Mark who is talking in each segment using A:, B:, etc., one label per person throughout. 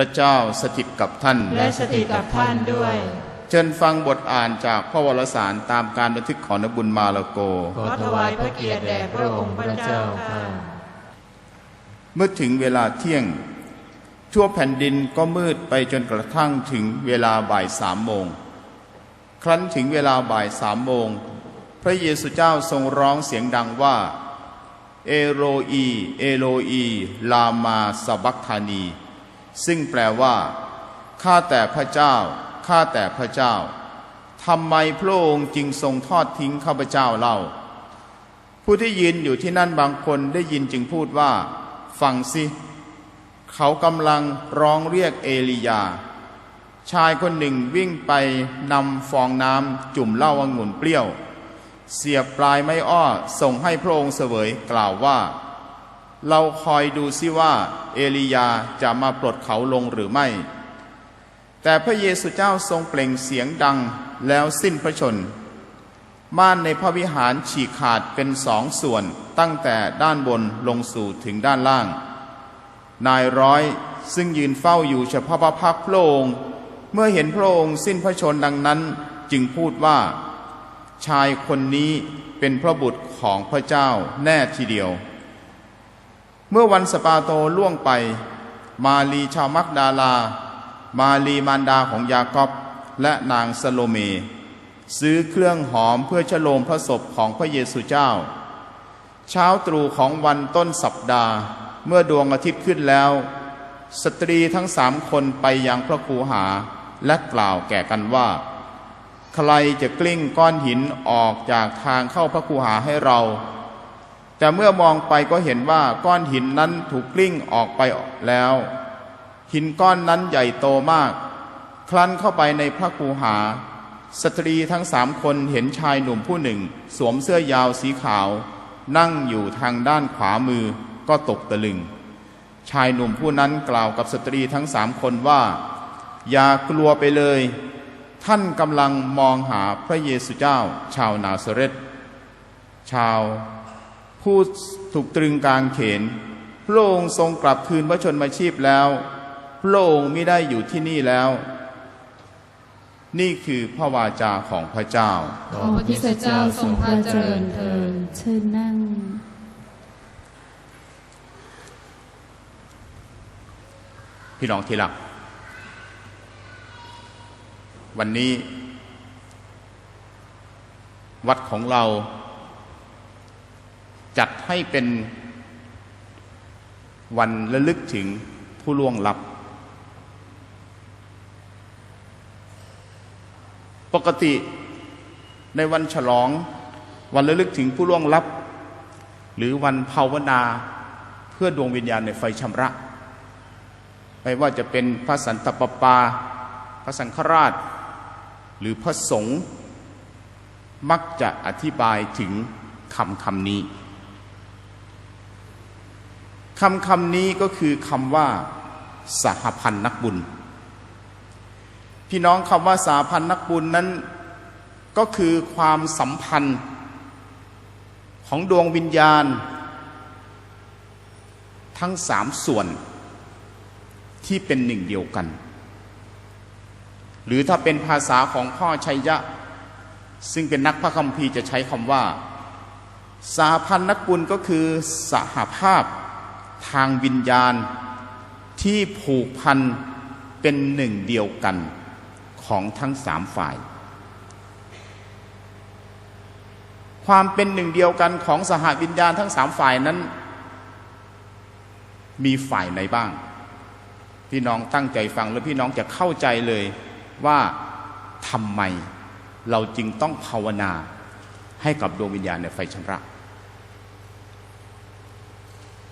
A: ระเจ้าสถิตกับท่าน
B: และสถิตกับท่านด้วย
A: เชิญฟังบทอ่านจากพระวรสารตามการบันทึกของนบุญมาลโก
B: ขอถวายพระเกียรติแด่พระองค์พระเจ้าค่ะ
A: เมื่อถึงเวลาเที่ยง ทั่วแผ่นดินก็มืดไปจนกระทั่งถึงเวลาบ่ายสามโมง ครั้นถึงเวลาบ่ายสามโมง พระเยซูเจ้าทรงร้องเสียงดังว่า เอโรอี เอโรอี ลามาสบักธานี ซึ่งแปลว่า ข้าแต่พระเจ้า ข้าแต่พระเจ้าทำไมพระองค์จึงทรงทอดทิ้งข้าพเจ้าเล่า ผู้ที่ยืนอยู่ที่นั่นบางคนได้ยินจึงพูดว่า ฟังสิ เขากำลังร้องเรียกเอลียา ชายคนหนึ่งวิ่งไปนำฟองน้ำจุ่มเหล้าองุ่นเปรี้ยว เสียบปลายไม้อ้อส่งให้พระองค์เสวยกล่าวว่า เราคอยดูซิว่าเอลียาจะมาปลดเขาลงหรือไม่ แต่พระเยซูเจ้าทรงเปล่งเสียงดังแล้วสิ้นพระชน ม่านในพระวิหารฉีกขาดเป็นสองส่วนตั้งแต่ด้านบนลงสู่ถึงด้านล่าง นายร้อยซึ่งยืนเฝ้าอยู่เฉพาะพระพักตร์พระองค์เมื่อเห็นพระองค์สิ้นพระชนดังนั้นจึงพูดว่า ชายคนนี้เป็นพระบุตรของพระเจ้าแน่ทีเดียว เมื่อวันสปาโตล่วงไป มาลีชาวมักดาลา มาลีมารดาของยากอบและนางสโลเม ซื้อเครื่องหอมเพื่อฉโลมพระศพของพระเยซูเจ้า เช้าตรู่ของวันต้นสัปดาห์ เมื่อดวงอาทิตย์ขึ้นแล้ว สตรีทั้งสามคนไปยังพระคูหาและกล่าวแก่กันว่า ใครจะกลิ้งก้อนหินออกจากทางเข้าพระคูหาให้เรา แต่เมื่อมองไปก็เห็นว่าก้อนหินนั้นถูกกลิ้งออกไปแล้ว หินก้อนนั้นใหญ่โตมาก คลันเข้าไปในพระคูหา สตรีทั้งสามคนเห็นชายหนุ่มผู้หนึ่ง สวมเสื้อยาวสีขาว นั่งอยู่ทางด้านขวามือก็ตกตะลึง ชายหนุ่มผู้นั้นกล่าวกับสตรีทั้งสามคนว่า อย่ากลัวไปเลย ท่านกำลังมองหาพระเยซูเจ้า ชาวนาซาเรตชาว ผู้ถูกตรึงกลางเขน พระองค์ทรงกลับคืนพระชนมาชีพแล้ว พระองค์ไม่ได้อยู่ที่นี่แล้ว นี่คือพระวาจาของพระเจ้า
B: ขอพระคริสตเจ้าทรงพระเจริญเถิด
C: เชิญนั่ง
A: พี่น้องที่รัก วันนี้ วัดของเรา จัดให้เป็นวันระลึกถึงผู้ล่วงลับ ปกติในวันฉลอง วันระลึกถึงผู้ล่วงลับ หรือวันภาวนาเพื่อดวงวิญญาณในไฟชำระ ไม่ว่าจะเป็นพระสันตะปาปา พระสังฆราช หรือพระสงฆ์มักจะอธิบายถึงคำคำนี้ คำคำนี้ก็คือคำว่าสหพันธ์นักบุญ พี่น้องคำว่าสหพันธ์นักบุญนั้นก็คือความสัมพันธ์ของดวงวิญญาณ ทั้งสามส่วนที่เป็นหนึ่งเดียวกัน หรือถ้าเป็นภาษาของพ่อชัยยะ ซึ่งเป็นนักพระคัมภีร์จะใช้คำว่า สาพันนักบุญก็คือสหภาพ ทางวิญญาณที่ผูกพันเป็นหนึ่งเดียวกันของทั้งสามฝ่าย ความเป็นหนึ่งเดียวกันของสหวิญญาณทั้งสามฝ่ายนั้น มีฝ่ายไหนบ้าง พี่น้องตั้งใจฟังแล้วพี่น้องจะเข้าใจเลยว่าทำไมเราจึงต้องภาวนาให้กับดวงวิญญาณในไฟชำระ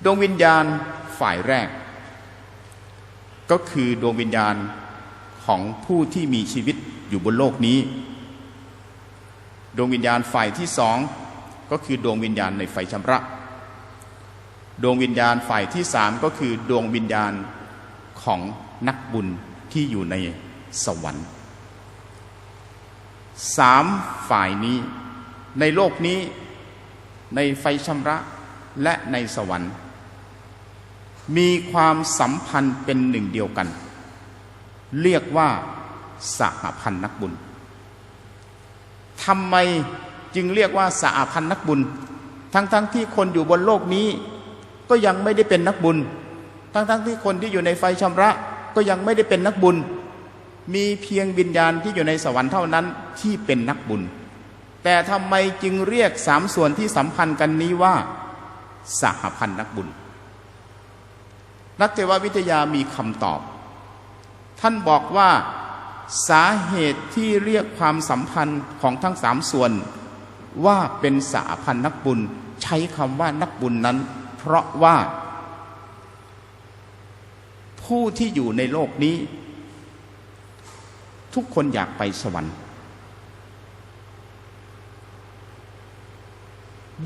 A: ดวงวิญญาณฝ่ายแรก ก็คือดวงวิญญาณของผู้ที่มีชีวิตอยู่บนโลกนี้ ดวงวิญญาณฝ่ายที่สองก็คือดวงวิญญาณในไฟชำระ ดวงวิญญาณฝ่ายที่สามก็คือดวงวิญญาณของนักบุญที่อยู่ในสวรรค์สามฝ่ายนี้ในโลกนี้ในไฟชำระและในสวรรค์ มีความสัมพันธ์เป็นหนึ่งเดียวกัน เรียกว่าสหพันธ์นักบุญทำไมจึงเรียกว่าสหพันธ์นักบุญ ทั้งๆทที่คนอยู่บนโลกนี้ ก็ยังไม่ได้เป็นนักบุญ ทั้งๆทที่คนที่อยู่ในไฟชำระก็ยังไม่ได้เป็นนักบุญ มีเพียงวิญญาณที่อยู่ในสวรรค์เท่านั้นที่เป็นนักบุญ แต่ทำไมจึงเรียกสามส่วนที่สัมพันธ์กันนี้ว่าสหพันธ์นักบุญ นักเทววิทยามีคำตอบ ท่านบอกว่าสาเหตุที่เรียกความสัมพันธ์ของทั้งสามส่วน ว่าเป็นสหพันธ์นักบุญ ใช้คำว่านักบุญนั้น เพราะว่า ผู้ที่อยู่ในโลกนี้ ทุกคนอยากไปสวรรค์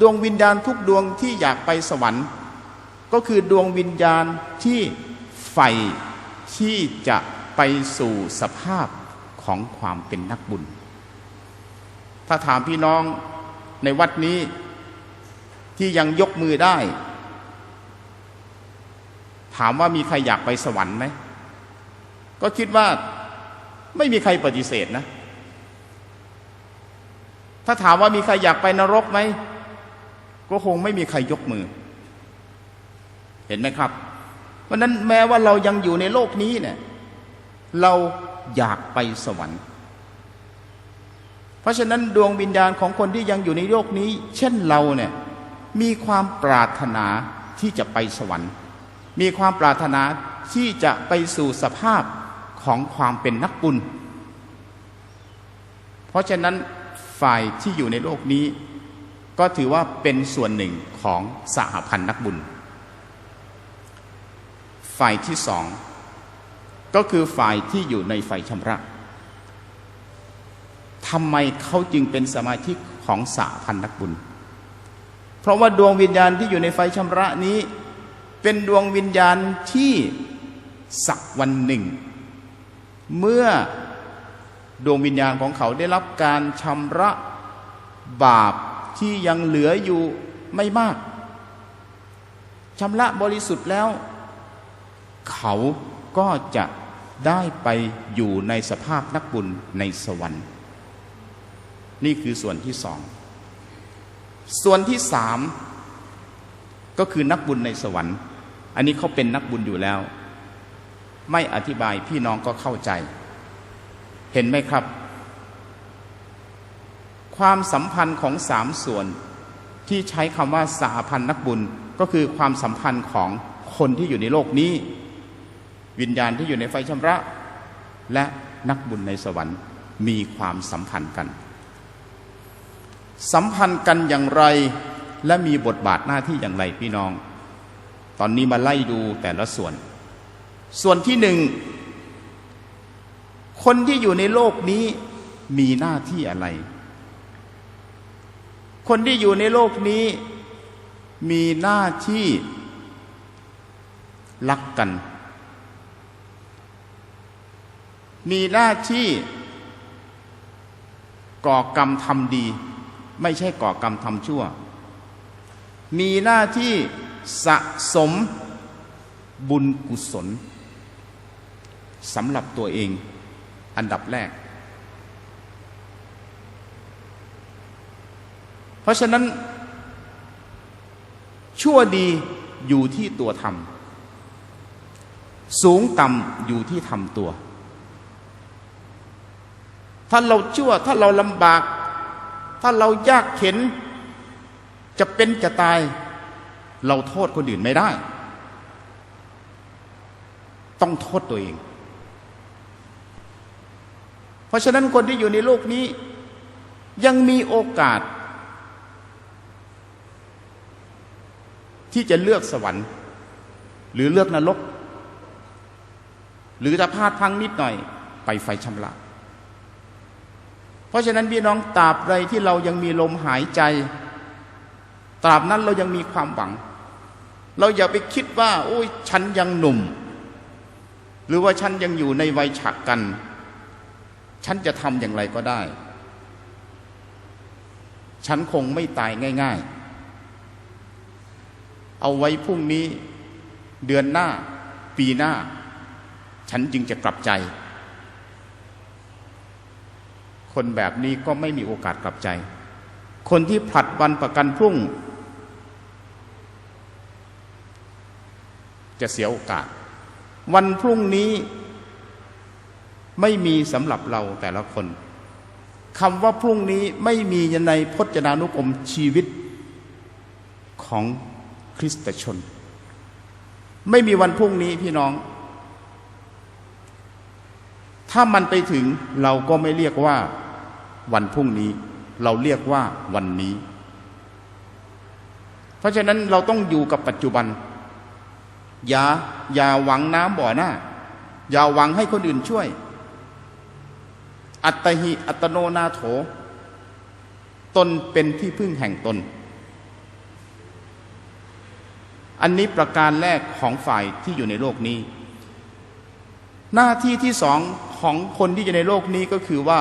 A: ดวงวิญญาณทุกดวงที่อยากไปสวรรค์ ก็คือดวงวิญญาณที่ใฝ่ที่จะไปสู่สภาพของความเป็นนักบุญ ถ้าถามพี่น้องในวัดนี้ที่ยังยกมือได้ ถามว่ามีใครอยากไปสวรรค์ไหม ก็คิดว่าไม่มีใครปฏิเสธนะ ถ้าถามว่ามีใครอยากไปนรกไหม ก็คงไม่มีใครยกมือ ห็นไหมครับ เพราะนั้นแม้ว่าเรายังอยู่ในโลกนี้เนี่ยเราอยากไปสวรรค์ เพราะฉะนั้นดวงวิญญาณของคนที่ยังอยู่ในโลกนี้ เช่นเราเนี่ยมีความปรารถนาที่จะไปสวรรค์ มีความปรารถนาที่จะไปสู่สภาพของความเป็นนักบุญ เพราะฉะนั้นฝ่ายที่อยู่ในโลกนี้ ก็ถือว่าเป็นส่วนหนึ่งของสหพันธ์นักบุญ ฝ่ายที่สองก็คือฝ่ายที่อยู่ในไฟชำระทำไมเขาจึงเป็นสมาชิกของสหพันธ์นักบุญเพราะว่าดวงวิญญาณที่อยู่ในไฟชำระนี้ เป็นดวงวิญญาณที่สักวันหนึ่ง เมื่อดวงวิญญาณของเขาได้รับการชำระบาปที่ยังเหลืออยู่ไม่มากชำระบริสุทธิ์แล้ว เขาก็จะได้ไปอยู่ในสภาพนักบุญในสวรรค์ นี่คือส่วนที่สอง ส่วนที่สามก็คือนักบุญในสวรรค์ อันนี้เขาเป็นนักบุญอยู่แล้ว ไม่อธิบายพี่น้องก็เข้าใจ เห็นไหมครับ ความสัมพันธ์ของสามส่วนที่ใช้คำว่าสาพันธ์นักบุญก็คือความสัมพันธ์ของคนที่อยู่ในโลกนี้ วิญญาณที่อยู่ในไฟชำระ และนักบุญในสวรรค์มีความสัมพันธ์กัน สัมพันธ์กันอย่างไรและมีบทบาทหน้าที่อย่างไรพี่น้อง ตอนนี้มาไล่ดูแต่ละส่วน ส่วนที่หนึ่ง คนที่อยู่ในโลกนี้มีหน้าที่อะไร คนที่อยู่ในโลกนี้มีหน้าที่รักกัน มีหน้าที่ก่อกรรมทำดี ไม่ใช่ก่อกรรมทำชั่ว มีหน้าที่สะสมบุญกุศลสำหรับตัวเองอันดับแรก เพราะฉะนั้น ชั่วดีอยู่ที่ตัวทำสูงต่ำอยู่ที่ทำตัว ถ้าเราชั่ว ถ้าเราลำบาก ถ้าเรายากเข็น จะเป็นจะตาย เราโทษคนอื่นไม่ได้ ต้องโทษตัวเอง เพราะฉะนั้นคนที่อยู่ในโลกนี้ ยังมีโอกาส ที่จะเลือกสวรรค์ หรือเลือกนรก หรือถ้าพลาดพังนิดหน่อย ไปไฟชำระ เพราะฉะนั้นพี่น้องตราบใดที่เรายังมีลมหายใจ ตราบนั้นเรายังมีความหวัง เราอย่าไปคิดว่า โอ้ยฉันยังหนุ่ม หรือว่าฉันยังอยู่ในวัยฉักกัน ฉันจะทำอย่างไรก็ได้ ฉันคงไม่ตายง่าย ๆ เอาไว้พรุ่งนี้เดือนหน้า ปีหน้า ฉันจึงจะกลับใจ คนแบบนี้ก็ไม่มีโอกาสกลับใจ คนที่ผลัดวันประกันพรุ่ง จะเสียโอกาส วันพรุ่งนี้ไม่มีสำหรับเราแต่ละคนคำว่าพรุ่งนี้ไม่มีในพจนานุกรมชีวิตของคริสตชน ไม่มีวันพรุ่งนี้พี่น้อง ถ้ามันไปถึงเราก็ไม่เรียกว่า วันพรุ่งนี้ เราเรียกว่าวันนี้ เพราะฉะนั้นเราต้องอยู่กับปัจจุบัน อย่าอย่าหวังน้ำบ่อหน้า อย่าหวังให้คนอื่นช่วย อัตหิอัตโนนาโถ ตนเป็นที่พึ่งแห่งตน อันนี้ประการแรกของฝ่ายที่อยู่ในโลกนี้ หน้าที่ที่สองของคนที่อยู่ในโลกนี้ก็คือว่า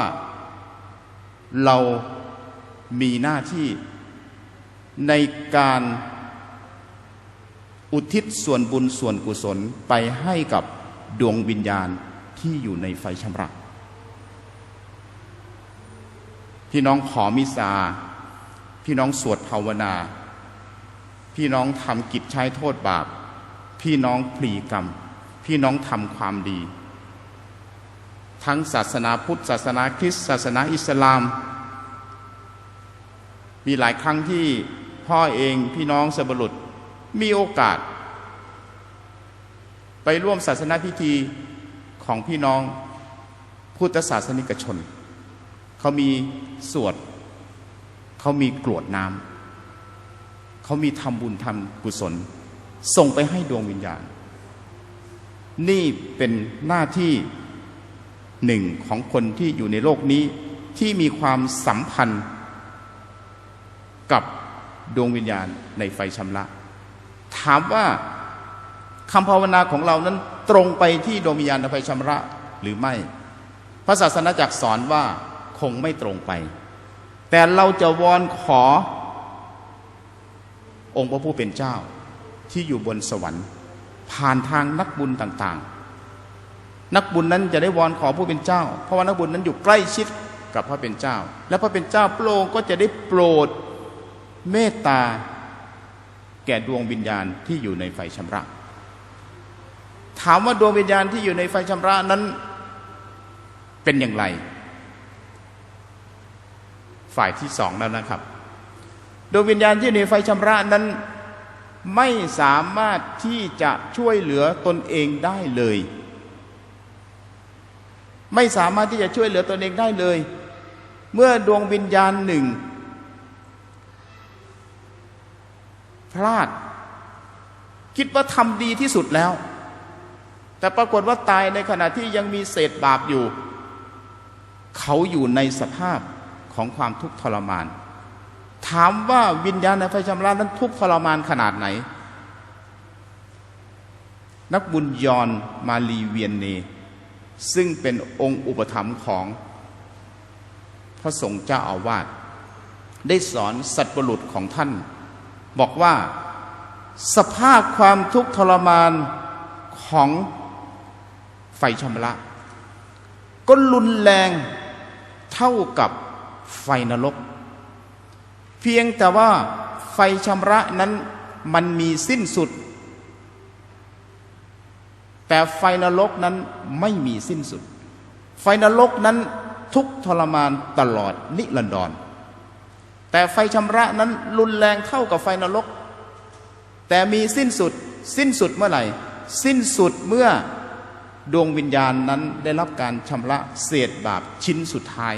A: เรามีหน้าที่ในการอุทิศส่วนบุญส่วนกุศลไปให้กับดวงวิญญาณที่อยู่ในไฟชำระพี่น้องขอมิสา พี่น้องสวดภาวนา พี่น้องทำกิจใช้โทษบาป พี่น้องพลีกรรม พี่น้องทำความดี ทั้งศาสนาพุทธ ศาสนาคริสต์ศาสนาอิสลาม มีหลายครั้งที่พ่อเองพี่น้องสบรุษมีโอกาส ไปร่วมศาสนาพิธีของพี่น้องพุทธศาสนิกชน เขามีสวด เขามีกรวดน้ำเขามีทำบุญทำกุศล ส่งไปให้ดวงวิญญาณ นี่เป็นหน้าที่ หนึ่งของคนที่อยู่ในโลกนี้ที่มีความสัมพันธ์กับดวงวิญญาณในไฟชำระ ถามว่าคำภาวนาของเรานั้นตรงไปที่ดวงวิญญาณในไฟชำระหรือไม่ พระศาสนาจักสอนว่าคงไม่ตรงไป แต่เราจะวอนขอ องค์พระผู้เป็นเจ้าที่อยู่บนสวรรค์ ผ่านทางนักบุญต่าง นักบุญนั้นจะได้วอนขอผู้เป็นเจ้า เพราะว่านักบุญนั้นอยู่ใกล้ชิดกับพระเป็นเจ้า และพระเป็นเจ้าพระองค์ก็จะได้โปรดเมตตา แก่ดวงวิญญาณที่อยู่ในไฟชำระ ถามว่าดวงวิญญาณที่อยู่ในไฟชำระนั้นเป็นอย่างไร ฝ่ายที่สองแล้วนะครับ ดวงวิญญาณที่อยู่ในไฟชำระนั้นไม่สามารถที่จะช่วยเหลือตนเองได้เลย ไม่สามารถที่จะช่วยเหลือตนเองได้เลย เมื่อดวงวิญญาณหนึ่ง พลาด คิดว่าทำดีที่สุดแล้ว แต่ปรากฏว่าตายในขณะที่ยังมีเศษบาปอยู่ เขาอยู่ในสภาพของความทุกข์ทรมาน ถามว่าวิญญาณในไฟชำระนั้นทุกข์ทรมานขนาดไหน นักบุญยอนมาลีเวียนเน ซึ่งเป็นองค์อุปถัมภ์ของพระสงฆ์เจ้าอาวาสได้สอนสัตว์บุรุษของท่าน บอกว่าสภาพความทุกข์ทรมานของไฟชำระก็รุนแรงเท่ากับไฟนรก เพียงแต่ว่าไฟชำระนั้นมันมีสิ้นสุด แต่ไฟนรกนั้นไม่มีสิ้นสุด ไฟนรกนั้นทุกทรมานตลอดนิรันดร แต่ไฟชำระนั้นรุนแรงเท่ากับไฟนรก แต่มีสิ้นสุด สิ้นสุดเมื่อไหร่ สิ้นสุดเมื่อดวงวิญญาณนั้นได้รับการชำระเศษบาปชิ้นสุดท้าย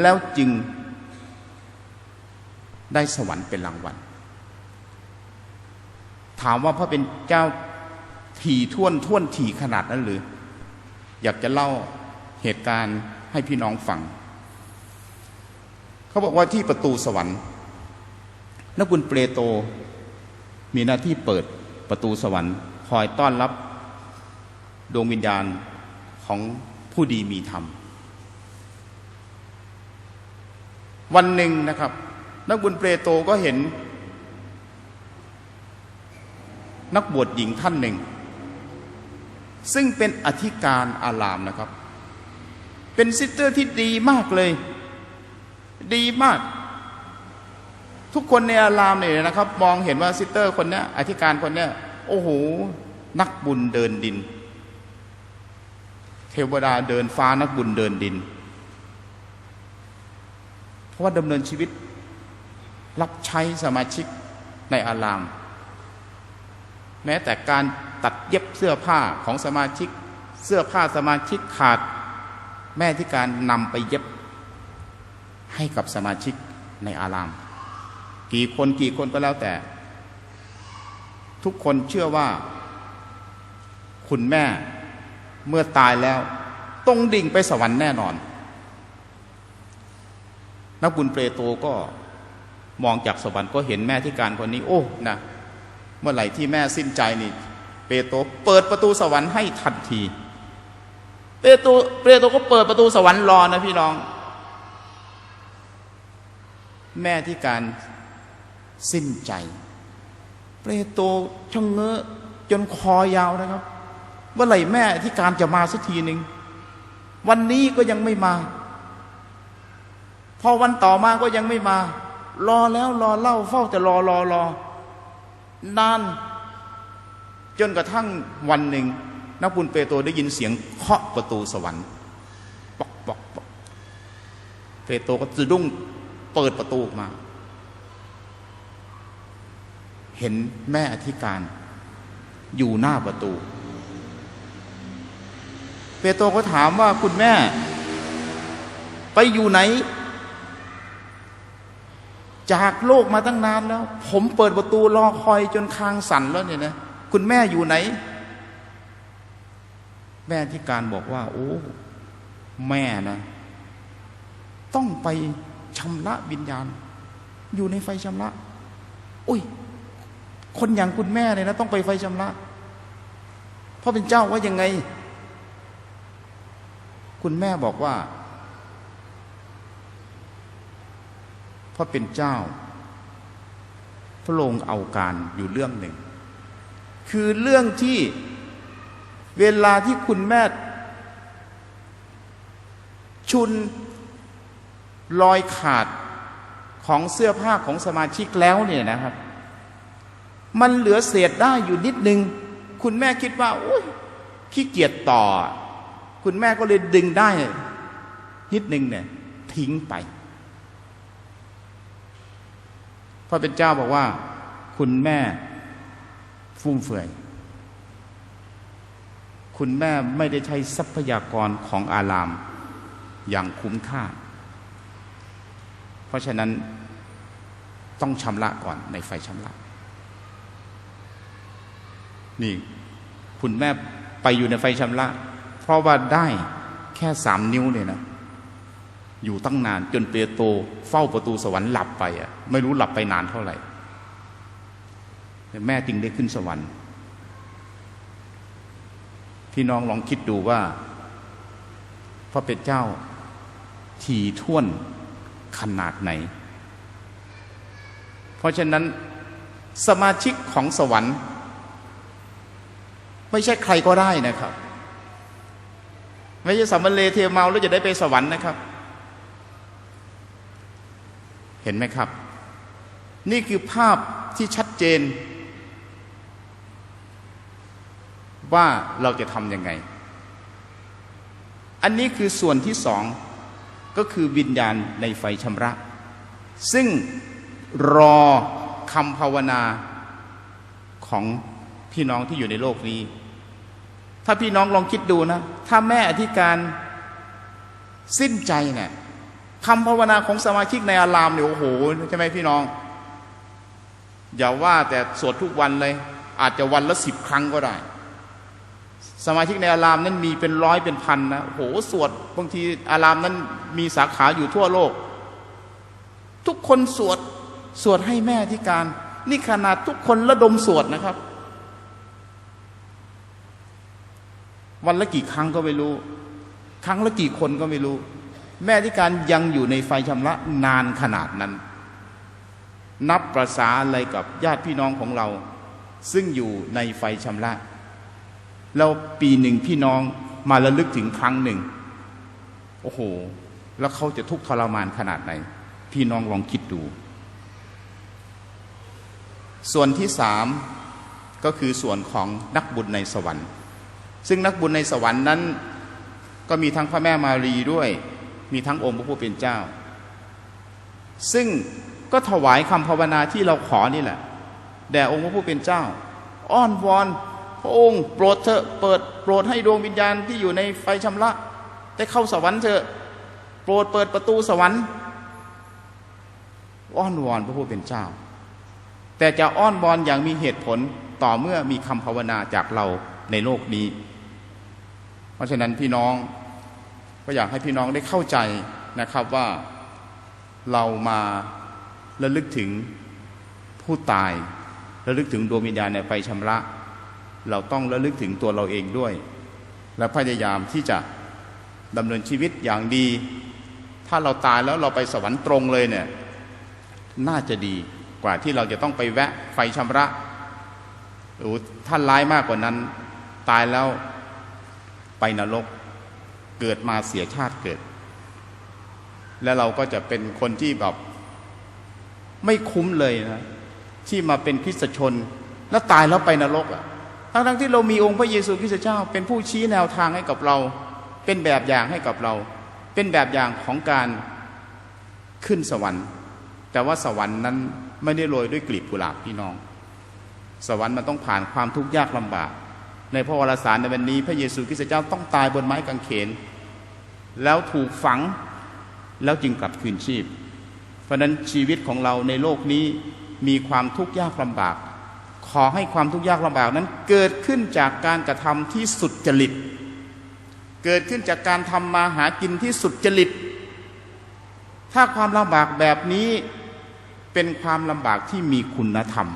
A: แล้วจึงได้สวรรค์เป็นรางวัล ถามว่าพระเป็นเจ้า ถี่ท่วนท่วนถี่ขนาดนั้นหรือ อยากจะเล่าเหตุการณ์ให้พี่น้องฟัง เขาบอกว่าที่ประตูสวรรค์นักบุญเปรโต มีหน้าที่เปิดประตูสวรรค์ คอยต้อนรับดวงวิญญาณของผู้ดีมีธรรม วันหนึ่งนะครับ นักบุญเปรโตก็เห็น นักบวชหญิงท่านหนึ่ง ซึ่งเป็นอธิการอารามนะครับ เป็นซิสเตอร์ที่ดีมากเลย ดีมาก ทุกคนในอารามเนี่ยนะครับ มองเห็นว่าซิสเตอร์คนนี้อธิการคนนี้โอ้โห นักบุญเดินดิน เทวดาเดินฟ้านักบุญเดินดิน เพราะว่าดำเนินชีวิต รับใช้สมาชิกในอาราม แม้แต่การ ตัดเย็บเสื้อผ้าของสมาชิก เสื้อผ้าสมาชิกขาด แม่ที่การนำไปเย็บให้กับสมาชิกในอาราม กี่คนกี่คนก็แล้วแต่ ทุกคนเชื่อว่า คุณแม่เมื่อตายแล้วต้องดิ่งไปสวรรค์แน่นอน นักบุญเปรโตก็มองจากสวรรค์ก็เห็นแม่ที่การคนนี้ โอ้นะเมื่อไหร่ที่แม่สิ้นใจนี่ เปโตรเปิดประตูสวรรค์ให้ทันที เปโตรเปโตรก็เปิดประตูสวรรค์รอนะพี่น้อง แม่ที่การสิ้นใจ เปโตรชะเงื้อจนคอยาวนะครับเมื่อไหร่แม่ที่การจะมาสักทีหนึ่งวันนี้ก็ยังไม่มา พอวันต่อมาก็ยังไม่มา รอแล้วรอเล่าเฝ้าแต่รอรอรอนาน จนกระทั่งวันหนึ่งนักบุญเปโตรได้ยินเสียงเคาะประตูสวรรค์ปอกปอกปอกเปโตรก็สะดุ้งเปิดประตูออกมา เห็นแม่อธิการอยู่หน้าประตู เปโตรก็ถามว่าคุณแม่ ไปอยู่ไหน จากโลกมาตั้งนานแล้ว ผมเปิดประตูรอคอยจนคางสั่นแล้วเนี่ยนะ คุณแม่อยู่ไหน แม่ที่การบอกว่า โอ้ แม่นะต้องไปชำระวิญญาณ อยู่ในไฟชำระอุ้ย คนอย่างคุณแม่เลยนะ ต้องไปไฟชำระพ่อเป็นเจ้าว่ายังไง คุณแม่บอกว่าพระเป็นเจ้า พระองค์เอาการอยู่เรื่องหนึ่ง คือเรื่องที่เวลาที่คุณแม่ชุนรอยขาดของเสื้อผ้าของสมาชิกแล้วเนี่ยนะครับ มันเหลือเศษได้อยู่นิดนึง คุณแม่คิดว่าโอ้ยขี้เกียจต่อ คุณแม่ก็เลยดึงได้ นิดนึงเนี่ยทิ้งไปพระเป็นเจ้าบอกว่า คุณแม่ ฟุ่มเฟือย คุณแม่ไม่ได้ใช้ทรัพยากรของอาราม อย่างคุ้มค่า เพราะฉะนั้นต้องชำระก่อนในไฟชำระ นี่คุณแม่ไปอยู่ในไฟชำระ เพราะว่าได้แค่สามนิ้วเนี่ยนะอยู่ตั้งนานจนเปโตเฝ้าประตูสวรรค์หลับไปอะไม่รู้หลับไปนานเท่าไหร่ แม่จึงได้ขึ้นสวรรค์ พี่น้องลองคิดดูว่า พระเป็นเจ้าถี่ท่วนขนาดไหน เพราะฉะนั้นสมาชิกของสวรรค์ ไม่ใช่ใครก็ได้นะครับ ไม่ใช่สัมเลเทเมาแล้วจะได้ไปสวรรค์นะครับ เห็นไหมครับ นี่คือภาพที่ชัดเจน ว่าเราจะทำยังไง อันนี้คือส่วนที่สองก็คือวิญญาณในไฟชำระ ซึ่งรอคำภาวนาของพี่น้องที่อยู่ในโลกนี้ ถ้าพี่น้องลองคิดดูนะ ถ้าแม่อธิการสิ้นใจเนี่ยคำภาวนาของสมาชิกในอารามเนี่ยโอ้โหใช่ไหมพี่น้อง อย่าว่าแต่สวดทุกวันเลย อาจจะวันละสิบครั้งก็ได้ สมาชิกในอารามนั้นมีเป็นร้อยเป็นพันนะโหสวดบางทีอารามนั้นมีสาขาอยู่ทั่วโลก ทุกคนสวดสวดให้แม่ที่การ นี่ขนาดทุกคนระดมสวดนะครับ วันละกี่ครั้งก็ไม่รู้ ครั้งละกี่คนก็ไม่รู้ แม่ที่การยังอยู่ในไฟชำระนานขนาดนั้น นับประษาอะไรกับญาติพี่น้องของเรา ซึ่งอยู่ในไฟชำระ แล้วปีหนึ่งพี่น้องมาระลึกถึงครั้งหนึ่ง โอ้โห แล้วเขาจะทุกข์ทรมานขนาดไหน พี่น้องลองคิดดู ส่วนที่สามก็คือส่วนของนักบุญในสวรรค์ ซึ่งนักบุญในสวรรค์นั้น ก็มีทั้งพระแม่มารีด้วย มีทั้งองค์พระผู้เป็นเจ้า ซึ่งก็ถวายคำภาวนาที่เราขอนี่แหละ แด่องค์พระผู้เป็นเจ้า อ้อนวอน พระองค์โปรดเถอะเปิดโปรดให้ดวงวิญญาณที่อยู่ในไฟชำระได้เข้าสวรรค์เถอะ โปรดเปิดประตูสวรรค์ อ้อนวอนพระผู้เป็นเจ้า แต่จะอ้อนวอนอย่างมีเหตุผลต่อเมื่อมีคำภาวนาจากเราในโลกนี้ เพราะฉะนั้นพี่น้องก็อยากให้พี่น้องได้เข้าใจนะครับว่าเรามาระลึกถึงผู้ตายระลึกถึงดวงวิญญาณในไฟชำระ เราต้องระลึกถึงตัวเราเองด้วย และพยายามที่จะดำเนินชีวิตอย่างดี ถ้าเราตายแล้วเราไปสวรรค์ตรงเลยเนี่ยน่าจะดีกว่าที่เราจะต้องไปแวะไฟชำระหรือท่านร้ายมากกว่านั้น ตายแล้วไปนรกเกิดมาเสียชาติเกิด และเราก็จะเป็นคนที่แบบไม่คุ้มเลยนะ ที่มาเป็นคริสตชน แล้วตายแล้วไปนรกอะ่ะ ทั้งทั้งที่เรามีองค์พระเยซูคริสต์เจ้า เป็นผู้ชี้แนวทางให้กับเรา เป็นแบบอย่างให้กับเรา เป็นแบบอย่างของการขึ้นสวรรค์ แต่ว่าสวรรค์นั้นไม่ได้โรยด้วยกลีบกุหลาบพี่น้อง สวรรค์มันต้องผ่านความทุกข์ยากลำบาก ในพระวรสารในวันนี้ พระเยซูคริสต์เจ้าต้องตายบนไม้กางเขน แล้วถูกฝังแล้วจึงกลับคืนชีพ เพราะฉะนั้นชีวิตของเราในโลกนี้มีความทุกข์ยากลำบาก ขอให้ความทุกข์ยากลำบากนั้น เกิดขึ้นจากการกระทำที่สุดจริต เกิดขึ้นจากการทำมาหากินที่สุดจริต ถ้าความลำบากแบบนี้เป็นความลำบากที่มีคุณธรรม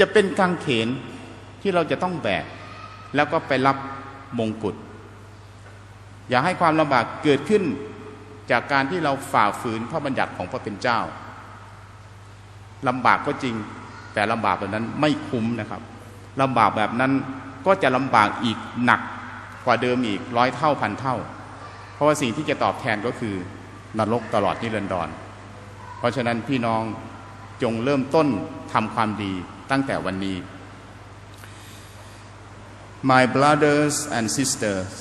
A: จะเป็นกางเขนที่เราจะต้องแบกแล้วก็ไปรับมงกุฎอย่าให้ความลำบากเกิดขึ้นจากการที่เราฝ่าฝืนพระบัญญัติของพระเป็นเจ้า ลำบากก็จริง แต่ลำบากแบบนั้นไม่คุ้มนะครับลำบากแบบนั้นก็จะลำบากอีกหนักกว่าเดิมอีกร้อยเท่าพันเท่า เพราะว่าสิ่งที่จะตอบแทนก็คือนรกตลอดนิรันดร เพราะฉะนั้นพี่น้องจงเริ่มต้นทำความดีตั้งแต่วันนี้ My brothers and sisters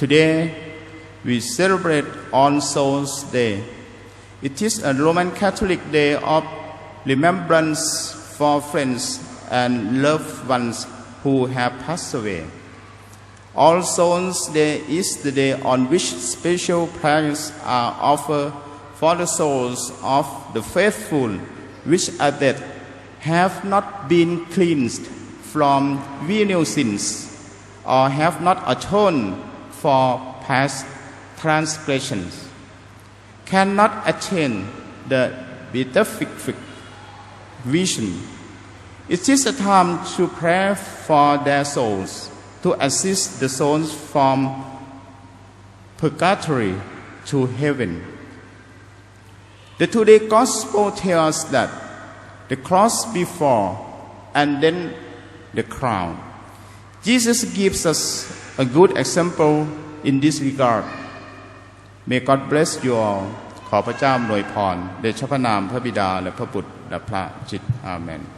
A: Today we celebrate All Souls Day. It is a Roman Catholic day of remembrance for friends and loved ones who have passed away. All Souls Day is the day on which special prayers are offered for the souls of the faithful which are dead have not been cleansed from venial sins or have not atoned for past transgressions, cannot attain the beatific vision. It is a time to pray for their souls, to assist the souls from purgatory to heaven. The today gospel tells that the cross before and then the crown. Jesus gives us a good example in this regard. May God bless you all ขอพระเจ้าอำนวยพรเดชพระนามพระบิดาและพระบุตรและพระจิตอาเมน